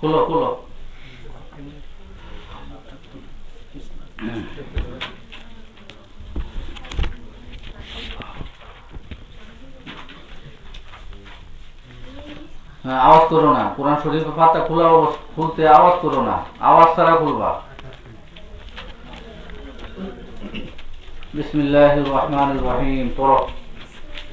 খুলো খুলো হ্যাঁ আওয়াজ করো না। কোরআন শরীফের পাতা খোলা খুলতে আওয়াজ করো না। আওয়াজ ছাড়া খুলবা। বিসমিল্লাহির রহমানির রহিম। পড়ো।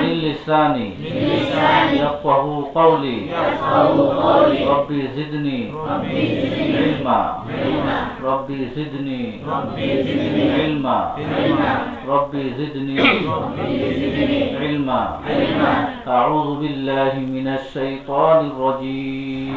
من لساني. يفقه قولي. ربي زدني علما. ربي زدني علما. ربي زدني علما. أعوذ بالله من الشيطان الرجيم.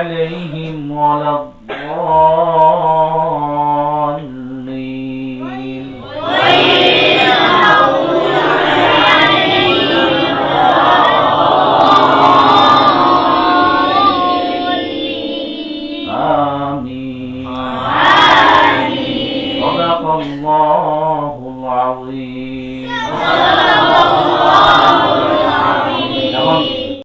عليهم ولا الضالين. آمين. صدق الله العظيم.